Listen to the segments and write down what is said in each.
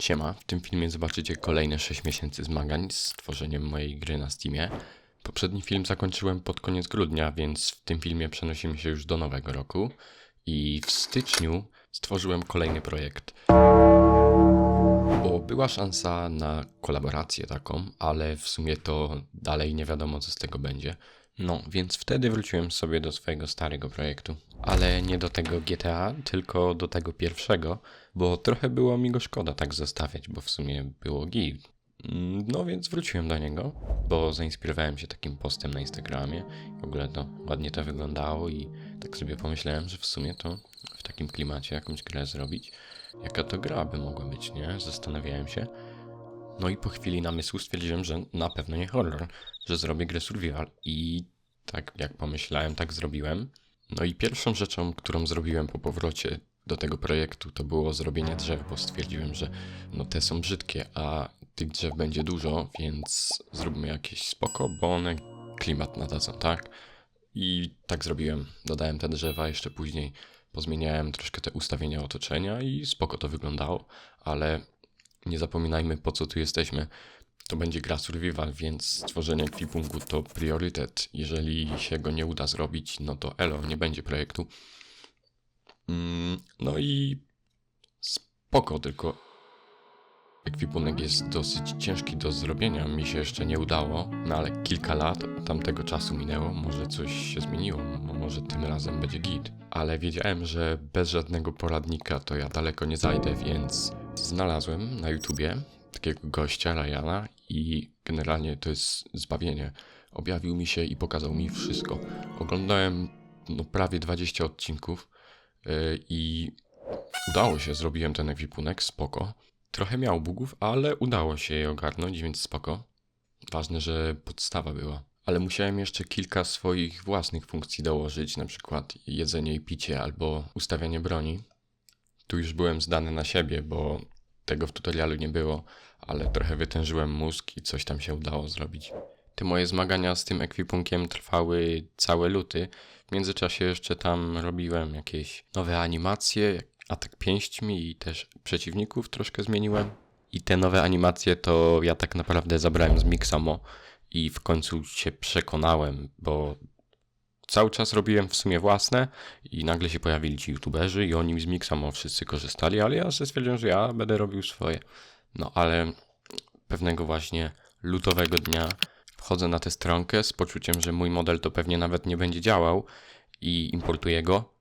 Siema, w tym filmie zobaczycie kolejne 6 miesięcy zmagań z tworzeniem mojej gry na Steamie. Poprzedni film zakończyłem pod koniec grudnia, więc w tym filmie przenosimy się już do nowego roku. I w styczniu stworzyłem kolejny projekt. Bo była szansa na kolaborację taką, ale w sumie to dalej nie wiadomo co z tego będzie. No, więc wtedy wróciłem sobie do swojego starego projektu. Ale nie do tego GTA, tylko do tego pierwszego, bo trochę było mi go szkoda tak zostawiać, bo w sumie było git. Mm, No więc wróciłem do niego, bo zainspirowałem się takim postem na Instagramie. W ogóle to ładnie to wyglądało i tak sobie pomyślałem, że w sumie to w takim klimacie jakąś grę zrobić. Jaka to gra by mogła być, nie? Zastanawiałem się. No i po chwili namysłu stwierdziłem, że na pewno nie horror, że zrobię grę survival i tak jak pomyślałem, tak zrobiłem. No i pierwszą rzeczą, którą zrobiłem po powrocie do tego projektu, to było zrobienie drzew, bo stwierdziłem, że no te są brzydkie, a tych drzew będzie dużo, więc zróbmy jakieś spoko, bo one klimat nadadzą, tak? I tak zrobiłem. Dodałem te drzewa jeszcze później. Pozmieniałem troszkę te ustawienia otoczenia i spoko to wyglądało, ale nie zapominajmy po co tu jesteśmy. To będzie gra survival, więc stworzenie ekwipunku to priorytet. Jeżeli się go nie uda zrobić, no to elo, nie będzie projektu. Mm, No i spoko, tylko ekwipunek jest dosyć ciężki do zrobienia. Mi się jeszcze nie udało, no ale kilka lat tamtego czasu minęło. Może coś się zmieniło, może tym razem będzie git. Ale wiedziałem, że bez żadnego poradnika to ja daleko nie zajdę, więc znalazłem na YouTubie takiego gościa, Ryana i generalnie to jest zbawienie. Objawił mi się i pokazał mi wszystko. Oglądałem no, prawie 20 odcinków yy, i udało się, zrobiłem ten ekwipunek, spoko. Trochę miał bugów, ale udało się je ogarnąć, więc spoko. Ważne, że podstawa była. Ale musiałem jeszcze kilka swoich własnych funkcji dołożyć, na przykład jedzenie i picie albo ustawianie broni. Tu już byłem zdany na siebie, bo tego w tutorialu nie było, ale trochę wytężyłem mózg i coś tam się udało zrobić. Te moje zmagania z tym ekwipunkiem trwały całe luty. W międzyczasie jeszcze tam robiłem jakieś nowe animacje, atak pięśćmi i też przeciwników troszkę zmieniłem. I te nowe animacje to ja tak naprawdę zabrałem z Mixamo i w końcu się przekonałem, bo cały czas robiłem w sumie własne i nagle się pojawili ci youtuberzy i oni z Mixamo wszyscy korzystali, ale ja stwierdziłem, że ja będę robił swoje. No ale pewnego właśnie lutowego dnia wchodzę na tę stronkę z poczuciem, że mój model to pewnie nawet nie będzie działał i importuję go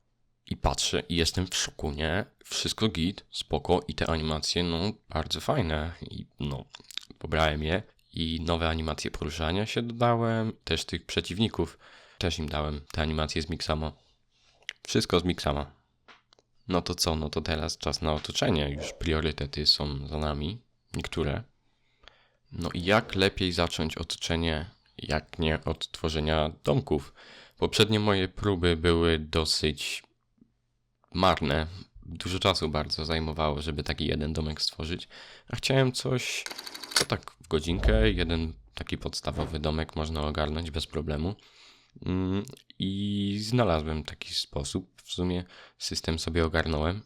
i patrzę i jestem w szoku, nie? Wszystko git, spoko i te animacje, no, bardzo fajne i no, pobrałem je i nowe animacje poruszania się dodałem, też tych przeciwników też im dałem, te animacje z Mixamo. Wszystko z Mixama. No to co, no to teraz czas na otoczenie, już priorytety są za nami, niektóre. No i jak lepiej zacząć otoczenie, jak nie od tworzenia domków? Poprzednie moje próby były dosyć marne. Dużo czasu bardzo zajmowało, żeby taki jeden domek stworzyć. A chciałem coś, co tak w godzinkę, jeden taki podstawowy domek można ogarnąć bez problemu. Mm, I znalazłem taki sposób. W sumie system sobie ogarnąłem.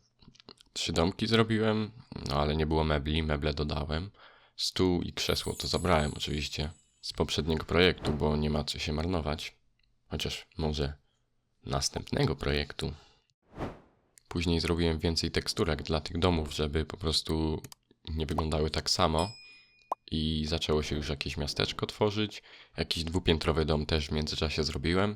Trzy domki zrobiłem, no ale nie było mebli, meble dodałem. Stół i krzesło to zabrałem oczywiście z poprzedniego projektu, bo nie ma co się marnować. Chociaż może następnego projektu. Później zrobiłem więcej teksturek dla tych domów, żeby po prostu nie wyglądały tak samo. I zaczęło się już jakieś miasteczko tworzyć. Jakiś dwupiętrowy dom też w międzyczasie zrobiłem.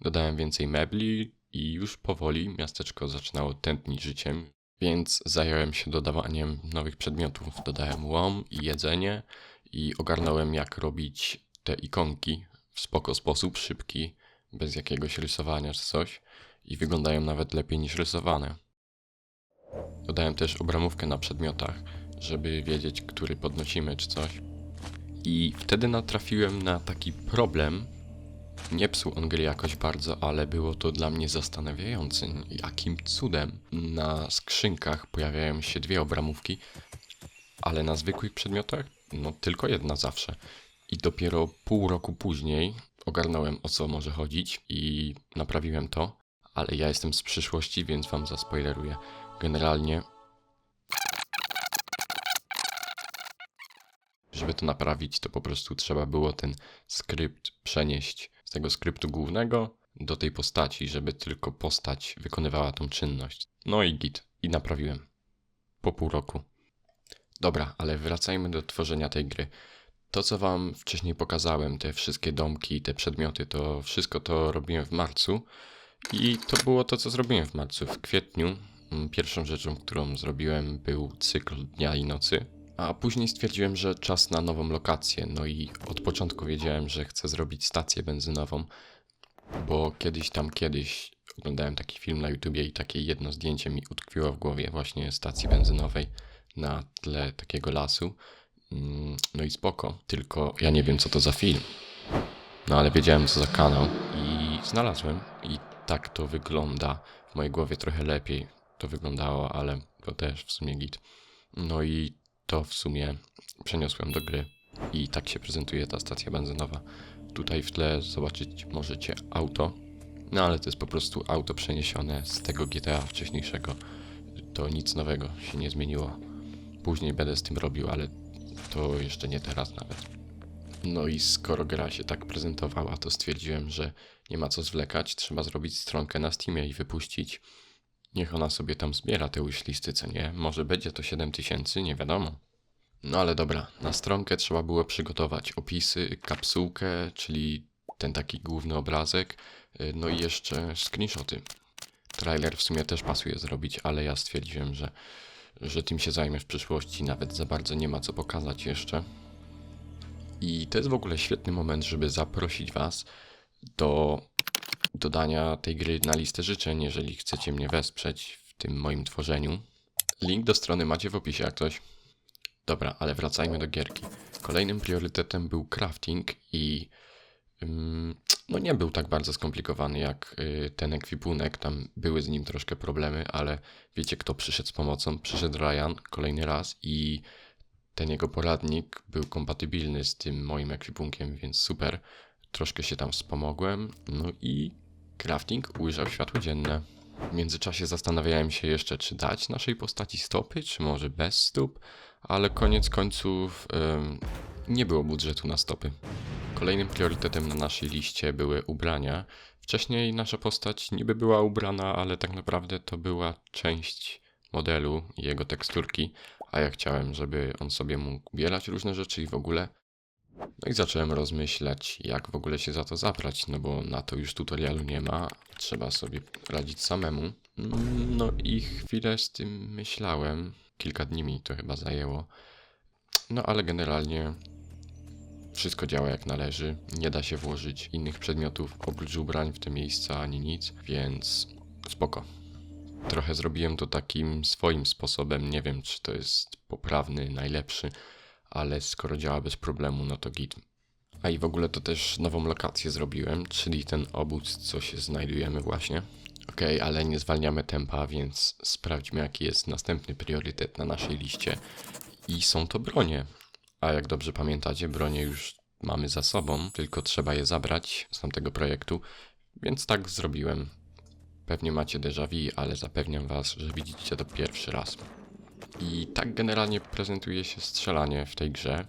Dodałem więcej mebli i już powoli miasteczko zaczynało tętnić życiem. Więc zająłem się dodawaniem nowych przedmiotów. Dodałem łom i jedzenie i ogarnąłem jak robić te ikonki w spoko sposób, szybki, bez jakiegoś rysowania czy coś. I wyglądają nawet lepiej niż rysowane. Dodałem też obramówkę na przedmiotach, żeby wiedzieć, który podnosimy czy coś. I wtedy natrafiłem na taki problem. Nie psuł on gry jakoś bardzo, ale było to dla mnie zastanawiające. Jakim cudem na skrzynkach pojawiają się dwie obramówki, ale na zwykłych przedmiotach no tylko jedna zawsze. I dopiero pół roku później ogarnąłem o co może chodzić i naprawiłem to, ale ja jestem z przyszłości, więc wam zaspoileruję. Generalnie Żeby to naprawić, to po prostu trzeba było ten skrypt przenieść z tego skryptu głównego do tej postaci, żeby tylko postać wykonywała tą czynność. No i git. I naprawiłem. Po pół roku. Dobra, ale wracajmy do tworzenia tej gry. To, co wam wcześniej pokazałem, te wszystkie domki, te przedmioty, to wszystko to robiłem w marcu. I to było to, co zrobiłem w marcu. W kwietniu mm, pierwszą rzeczą, którą zrobiłem, był cykl dnia i nocy. A później stwierdziłem, że czas na nową lokację. No i od początku wiedziałem, że chcę zrobić stację benzynową, bo kiedyś tam kiedyś oglądałem taki film na YouTubie i takie jedno zdjęcie mi utkwiło w głowie właśnie stacji benzynowej na tle takiego lasu. Mm, No i spoko, tylko ja nie wiem co to za film. No ale wiedziałem co za kanał i znalazłem i tak to wygląda. W mojej głowie trochę lepiej to wyglądało, ale to też w sumie git. No i to w sumie przeniosłem do gry i tak się prezentuje ta stacja benzynowa. Tutaj w tle zobaczyć możecie auto, no ale to jest po prostu auto przeniesione z tego GTA wcześniejszego. To nic nowego się nie zmieniło. Później będę z tym robił, ale to jeszcze nie teraz nawet. No i skoro gra się tak prezentowała, to stwierdziłem, że nie ma co zwlekać, trzeba zrobić stronkę na Steamie i wypuścić. Niech ona sobie tam zbiera te wishlisty, co nie? Może będzie to 7000, nie wiadomo. No ale dobra, na stronkę trzeba było przygotować opisy, kapsułkę, czyli ten taki główny obrazek, y, no i jeszcze screenshoty. Trailer w sumie też pasuje zrobić, ale ja stwierdziłem, że, że tym się zajmę w przyszłości, nawet za bardzo nie ma co pokazać jeszcze. I to jest w ogóle świetny moment, żeby zaprosić Was do dodania tej gry na listę życzeń, jeżeli chcecie mnie wesprzeć w tym moim tworzeniu. Link do strony macie w opisie, jak coś. Dobra, ale wracajmy do gierki. Kolejnym priorytetem był crafting i ym, no nie był tak bardzo skomplikowany jak y, ten ekwipunek. Tam były z nim troszkę problemy, ale wiecie kto przyszedł z pomocą? Przyszedł Ryan kolejny raz i ten jego poradnik był kompatybilny z tym moim ekwipunkiem, więc super. Troszkę się tam wspomogłem. No i crafting ujrzał światło dzienne. W międzyczasie zastanawiałem się jeszcze, czy dać naszej postaci stopy, czy może bez stóp, ale koniec końców em, nie było budżetu na stopy. Kolejnym priorytetem na naszej liście były ubrania. Wcześniej nasza postać niby była ubrana, ale tak naprawdę to była część modelu i jego teksturki, a ja chciałem, żeby on sobie mógł ubierać różne rzeczy i w ogóle. No i zacząłem rozmyślać, jak w ogóle się za to zabrać, no bo na to już tutorialu nie ma, trzeba sobie radzić samemu. No i chwilę z tym myślałem, kilka dni mi to chyba zajęło. No ale generalnie wszystko działa jak należy, nie da się włożyć innych przedmiotów oprócz ubrań w te miejsca ani nic, więc spoko. Trochę zrobiłem to takim swoim sposobem, nie wiem czy to jest poprawny, najlepszy, ale skoro działa bez problemu, no to git. A i w ogóle to też nową lokację zrobiłem, czyli ten obóz, co się znajdujemy właśnie. Okej, ale nie zwalniamy tempa, więc sprawdźmy jaki jest następny priorytet na naszej liście. I są to bronie. A jak dobrze pamiętacie, bronie już mamy za sobą, tylko trzeba je zabrać z tamtego projektu, więc tak zrobiłem. Pewnie macie déjà vu, ale zapewniam was, że widzicie to pierwszy raz. I tak generalnie prezentuje się strzelanie w tej grze.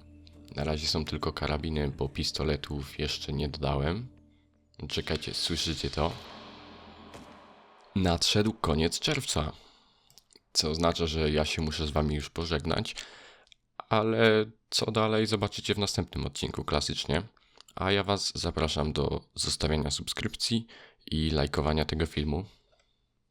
Na razie są tylko karabiny, bo pistoletów jeszcze nie dodałem. Czekajcie, słyszycie to? Nadszedł koniec czerwca. Co oznacza, że ja się muszę z wami już pożegnać, ale co dalej zobaczycie w następnym odcinku klasycznie. A ja was zapraszam do zostawiania subskrypcji i lajkowania tego filmu.